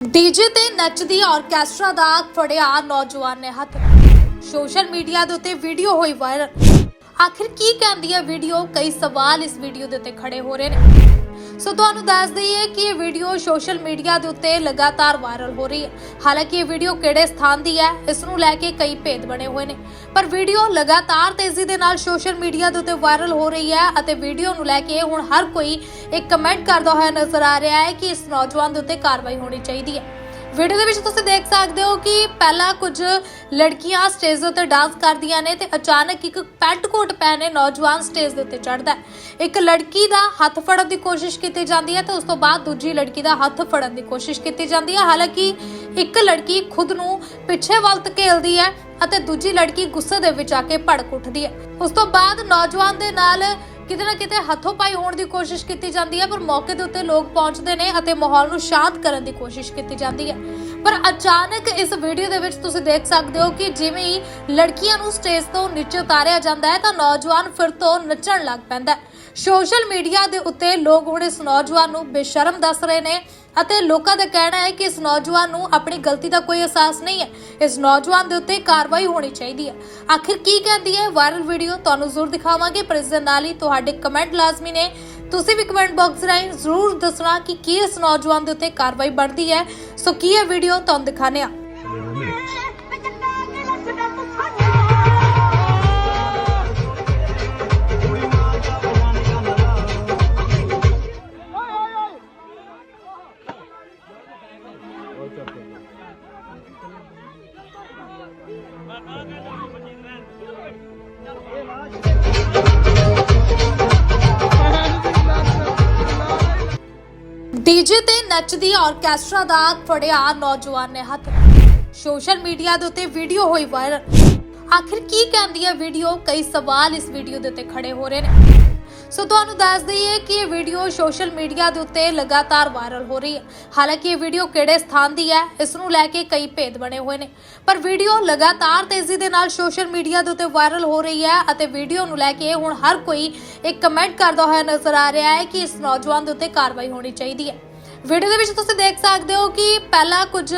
DJ ਤੇ ਨੱਚਦੀ orchestra ਦਾ ਫੜਿਆ ਨੌਜਵਾਨ ਨੇ ਹੱਥ। ਸੋਸ਼ਲ ਮੀਡੀਆ ਦੇ ਉੱਤੇ ਵੀਡੀਓ ਹੋਈ ਵਾਇਰਲ ਆਖਿਰ ਕੀ ਕਹਿੰਦੀ ਹੈ ਵੀਡੀਓ ਕਈ ਸਵਾਲ ਇਸ ਵੀਡੀਓ ਦੇ ਉੱਤੇ ਖੜੇ ਹੋ ਰਹੇ ਨੇ। ਸੋ ਤੁਹਾਨੂੰ ਦੱਸ ਦਈਏ ਕਿ ਇਹ ਵੀਡੀਓ ਸੋਸ਼ਲ ਮੀਡੀਆ ਦੇ ਉੱਤੇ ਲਗਾਤਾਰ ਵਾਇਰਲ ਹੋ ਰਹੀ ਹੈ। ਹਾਲਾਂਕਿ ਇਹ ਵੀਡੀਓ ਕਿਹੜੇ ਸਥਾਨ ਦੀ ਹੈ, ਇਸ ਨੂੰ ਲੈ ਕੇ ਕਈ ਭੇਦ ਬਣੇ ਹੋਏ ਨੇ। ਪਰ ਵੀਡੀਓ ਲਗਾਤਾਰ ਤੇਜ਼ੀ ਦੇ ਨਾਲ ਸੋਸ਼ਲ ਮੀਡੀਆ ਦੇ ਉੱਤੇ ਵਾਇਰਲ ਹੋ ਰਹੀ ਹੈ ਅਤੇ ਵੀਡੀਓ ਨੂੰ ਲੈ ਕੇ ਹੁਣ ਹਰ ਕੋਈ ਇੱਕ ਕਮੈਂਟ ਕਰਦਾ ਹੋਇਆ ਨਜ਼ਰ ਆ ਰਿਹਾ ਹੈ ਕਿ ਇਸ ਨੌਜਵਾਨ ਦੇ ਉੱਤੇ ਕਾਰਵਾਈ ਹੋਣੀ ਚਾਹੀਦੀ ਹੈ। ਵੀਡੀਓ ਦੇ ਵਿੱਚ ਤੁਸੀਂ ਦੇਖ ਸਕਦੇ ਹੋ ਕਿ ਪਹਿਲਾਂ ਕੁਝ ਲੜਕੀਆਂ ਸਟੇਜ ਉੱਤੇ ਡਾਂਸ ਕਰਦੀਆਂ ਨੇ ਤੇ ਅਚਾਨਕ ਇੱਕ ਪੈਂਟ ਕੋਟ ਪਹਿਨੇ ਨੌਜਵਾਨ ਸਟੇਜ ਦੇ ਉੱਤੇ ਚੜ੍ਹਦਾ ਹੈ। ਇੱਕ ਲੜਕੀ ਦਾ ਹੱਥ ਫੜਨ ਦੀ ਕੋਸ਼ਿਸ਼ ਕੀਤੀ ਜਾਂਦੀ ਹੈ ਤੇ ਉਸ ਤੋਂ ਬਾਅਦ ਦੂਜੀ ਲੜਕੀ ਦਾ ਹੱਥ ਫੜਨ ਦੀ ਕੋਸ਼ਿਸ਼ ਕੀਤੀ ਜਾਂਦੀ ਹੈ। ਹਾਲਾਂਕਿ ਇੱਕ ਲੜਕੀ ਖੁਦ ਨੂੰ ਪਿੱਛੇ ਵੱਲ ਧਕੇਲਦੀ ਹੈ ਅਤੇ ਦੂਜੀ ਲੜਕੀ ਗੁੱਸੇ ਦੇ ਵਿੱਚ ਆ ਕੇ ਭੜਕ ਉੱਠਦੀ ਹੈ। ਉਸ ਤੋਂ ਬਾਅਦ ਨੌਜਵਾਨ ਦੇ ਨਾਲ ਕਿਤੇ ਨਾ ਕਿਤੇ ਹੱਥੋਂ ਪਾਈ ਹੋਣ ਦੀ ਕੋਸ਼ਿਸ਼ ਕੀਤੀ ਜਾਂਦੀ ਹੈ, ਪਰ ਮੌਕੇ ਦੇ ਉੱਤੇ ਲੋਕ ਪਹੁੰਚਦੇ ਨੇ ਅਤੇ ਮਾਹੌਲ ਨੂੰ ਸ਼ਾਂਤ ਕਰਨ ਦੀ ਕੋਸ਼ਿਸ਼ ਕੀਤੀ ਜਾਂਦੀ ਹੈ। ਪਰ ਅਚਾਨਕ ਇਸ ਵੀਡੀਓ ਦੇ ਵਿੱਚ ਤੁਸੀਂ ਦੇਖ ਸਕਦੇ ਹੋ ਕਿ ਜਿਵੇਂ ਹੀ ਲੜਕੀਆਂ ਨੂੰ ਸਟੇਜ ਤੋਂ ਨੀਚੇ ਉਤਾਰਿਆ ਜਾਂਦਾ ਹੈ, ਤਾਂ ਨੌਜਵਾਨ ਫਿਰ ਤੋਂ ਨੱਚਣ ਲੱਗ ਪੈਂਦਾ ਹੈ। ਸੋਸ਼ਲ ਮੀਡੀਆ ਦੇ ਉੱਤੇ ਲੋਕ ਹੁਣ ਇਸ ਨੌਜਵਾਨ ਨੂੰ ਬੇਸ਼ਰਮ ਦੱਸ ਰਹੇ ਨੇ ਅਤੇ ਲੋਕਾਂ ਦਾ ਕਹਿਣਾ ਹੈ ਕਿ ਇਸ ਨੌਜਵਾਨ ਨੂੰ ਆਪਣੀ ਗਲਤੀ ਦਾ ਕੋਈ ਅਹਿਸਾਸ ਨਹੀਂ ਹੈ। ਇਸ ਨੌਜਵਾਨ ਦੇ ਉੱਤੇ ਕਾਰਵਾਈ ਹੋਣੀ ਚਾਹੀਦੀ ਹੈ। ਆਖਿਰ ਕੀ ਕਹਿੰਦੀ ਹੈ ਵਾਇਰਲ ਵੀਡੀਓ? ਤੁਹਾਨੂੰ ਜ਼ਰੂਰ ਦਿਖਾਵਾਂਗੇ। ਪਰ ਇਸ ਦੇ ਨਾਲ ਹੀ ਤੁਹਾਡੇ ਕਮੈਂਟ ਲਾਜ਼ਮੀ ਨੇ। ਤੁਸੀਂ ਵੀ ਕਮੈਂਟ ਬਾਕਸ ਰਾਹੀਂ ਜ਼ਰੂਰ ਦੱਸਣਾ ਕਿ ਕੀ ਇਸ ਨੌਜਵਾਨ ਦੇ ਉੱਤੇ ਕਾਰਵਾਈ ਬਣਦੀ ਹੈ। ਸੋ ਕੀ ਇਹ ਵੀਡੀਓ? ਤੁਹਾਨੂੰ ਦਿਖਾਣੇ ਆ ਡੀਜੇ ਤੇ ਨੱਚਦੀ ਆਰਕੈਸਟਰਾ ਦਾ ਫੜਿਆ ਨੌਜਵਾਨ ਨੇ ਹੱਥ। ਸੋਸ਼ਲ ਮੀਡੀਆ ਦੇ ਉੱਤੇ ਵੀਡੀਓ ਹੋਈ ਵਾਇਰਲ ਆਖਿਰ ਕੀ ਕਹਿੰਦੀ ਹੈ ਵੀਡੀਓ ਕਈ ਸਵਾਲ ਇਸ ਵੀਡੀਓ ਦੇ ਉੱਤੇ ਖੜੇ ਹੋ ਰਹੇ ਨੇ। ਸੋ ਤੁਹਾਨੂੰ ਦੱਸ ਦਈਏ ਕਿ ਇਹ ਵੀਡੀਓ ਸੋਸ਼ਲ ਮੀਡੀਆ ਦੇ ਉੱਤੇ ਲਗਾਤਾਰ ਵਾਇਰਲ ਹੋ ਰਹੀ ਹੈ। ਹਾਲਾਂਕਿ ਇਹ ਵੀਡੀਓ ਕਿਹੜੇ ਸਥਾਨ ਦੀ ਹੈ, ਇਸ ਨੂੰ ਲੈ ਕੇ ਕਈ ਭੇਦ ਬਣੇ ਹੋਏ ਨੇ। ਪਰ ਵੀਡੀਓ ਲਗਾਤਾਰ ਤੇਜ਼ੀ ਦੇ ਨਾਲ ਸੋਸ਼ਲ ਮੀਡੀਆ ਦੇ ਉੱਤੇ ਵਾਇਰਲ ਹੋ ਰਹੀ ਹੈ ਅਤੇ ਵੀਡੀਓ ਨੂੰ ਲੈ ਕੇ ਹੁਣ ਹਰ ਕੋਈ ਇੱਕ ਕਮੈਂਟ ਕਰਦਾ ਹੋਇਆ ਨਜ਼ਰ ਆ ਰਿਹਾ ਹੈ ਕਿ ਇਸ ਨੌਜਵਾਨ ਦੇ ਉੱਤੇ ਕਾਰਵਾਈ ਹੋਣੀ ਚਾਹੀਦੀ ਹੈ। ਵੀਡੀਓ ਦੇ ਵਿੱਚ ਤੁਸੀਂ ਦੇਖ ਸਕਦੇ ਹੋ ਕਿ ਪਹਿਲਾਂ ਕੁਝ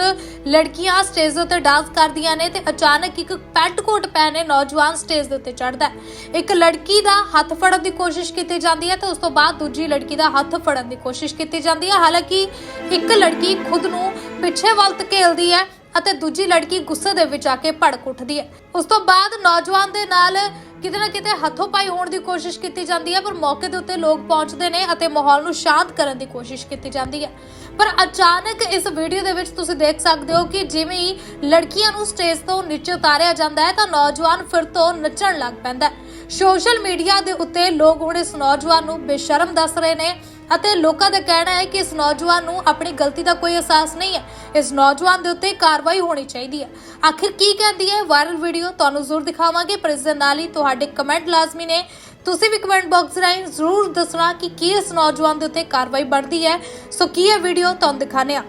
ਲੜਕੀਆਂ ਸਟੇਜ ਉੱਤੇ ਡਾਂਸ ਕਰਦੀਆਂ ਨੇ ਤੇ ਅਚਾਨਕ ਇੱਕ ਪੈਂਟ ਕੋਟ ਪਹਿਨੇ ਨੌਜਵਾਨ ਸਟੇਜ ਦੇ ਉੱਤੇ ਚੜ੍ਹਦਾ ਹੈ। ਇੱਕ ਲੜਕੀ ਦਾ ਹੱਥ ਫੜਨ ਦੀ ਕੋਸ਼ਿਸ਼ ਕੀਤੀ ਜਾਂਦੀ ਹੈ ਤੇ ਉਸ ਤੋਂ ਬਾਅਦ ਦੂਜੀ ਲੜਕੀ ਦਾ ਹੱਥ ਫੜਨ ਦੀ ਕੋਸ਼ਿਸ਼ ਕੀਤੀ ਜਾਂਦੀ ਹੈ। ਹਾਲਾਂਕਿ ਇੱਕ ਲੜਕੀ ਖੁਦ ਨੂੰ ਪਿੱਛੇ ਵੱਲ ਧਕੇਲਦੀ ਹੈ ਅਤੇ ਦੂਜੀ ਲੜਕੀ ਗੁੱਸੇ ਦੇ ਵਿੱਚ ਆ ਕੇ ਭੜਕ ਉੱਠਦੀ ਹੈ। ਉਸ ਤੋਂ ਬਾਅਦ ਨੌਜਵਾਨ ਦੇ ਨਾਲ ਕਿਤੇ ਨਾ ਕਿਤੇ ਹੱਥੋਂ ਪਾਈ ਹੋਣ ਦੀ ਕੋਸ਼ਿਸ਼ ਕੀਤੀ ਜਾਂਦੀ ਹੈ, ਪਰ ਮੌਕੇ ਦੇ ਉੱਤੇ ਲੋਕ ਪਹੁੰਚਦੇ ਨੇ ਅਤੇ ਮਾਹੌਲ ਨੂੰ ਸ਼ਾਂਤ ਕਰਨ ਦੀ ਕੋਸ਼ਿਸ਼ ਕੀਤੀ ਜਾਂਦੀ ਹੈ। ਪਰ ਅਚਾਨਕ ਇਸ ਵੀਡੀਓ ਦੇ ਵਿੱਚ ਤੁਸੀਂ ਦੇਖ ਸਕਦੇ ਹੋ ਕਿ ਜਿਵੇਂ ਹੀ ਲੜਕੀਆਂ ਨੂੰ ਸਟੇਜ ਤੋਂ ਨੀਚੇ ਉਤਾਰਿਆ ਜਾਂਦਾ ਹੈ, ਤਾਂ ਨੌਜਵਾਨ ਫਿਰ ਤੋਂ ਨੱਚਣ ਲੱਗ ਪੈਂਦਾ ਹੈ। ਸੋਸ਼ਲ ਮੀਡੀਆ ਦੇ ਉੱਤੇ ਲੋਕ ਹੁਣ ਇਸ ਨੌਜਵਾਨ ਨੂੰ ਬੇਸ਼ਰਮ ਦੱਸ ਰਹੇ ਨੇ ਅਤੇ ਲੋਕਾਂ ਦਾ ਕਹਿਣਾ ਹੈ ਕਿ ਇਸ ਨੌਜਵਾਨ ਨੂੰ ਆਪਣੀ ਗਲਤੀ ਦਾ ਕੋਈ ਅਹਿਸਾਸ ਨਹੀਂ ਹੈ। ਇਸ ਨੌਜਵਾਨ ਦੇ ਉੱਤੇ ਕਾਰਵਾਈ ਹੋਣੀ ਚਾਹੀਦੀ ਹੈ। ਆਖਿਰ ਕੀ ਕਹਿੰਦੀ ਹੈ ਵਾਇਰਲ ਵੀਡੀਓ? ਤੁਹਾਨੂੰ ਜ਼ਰੂਰ ਦਿਖਾਵਾਂਗੇ, ਪਰ ਇਸ ਦੇ ਨਾਲ ਹੀ ਤੁਹਾਡੇ ਕਮੈਂਟ ਲਾਜ਼ਮੀ ਨੇ। ਤੁਸੀਂ ਵੀ ਕਮੈਂਟ ਬਾਕਸ ਰਾਹੀਂ ਜ਼ਰੂਰ ਦੱਸਣਾ ਕਿ ਕੀ ਇਸ ਨੌਜਵਾਨ ਦੇ ਉੱਤੇ ਕਾਰਵਾਈ ਬਣਦੀ ਹੈ। ਸੋ ਕੀ ਇਹ ਵੀਡੀਓ? ਤੁਹਾਨੂੰ ਦਿਖਾਣੇ ਆ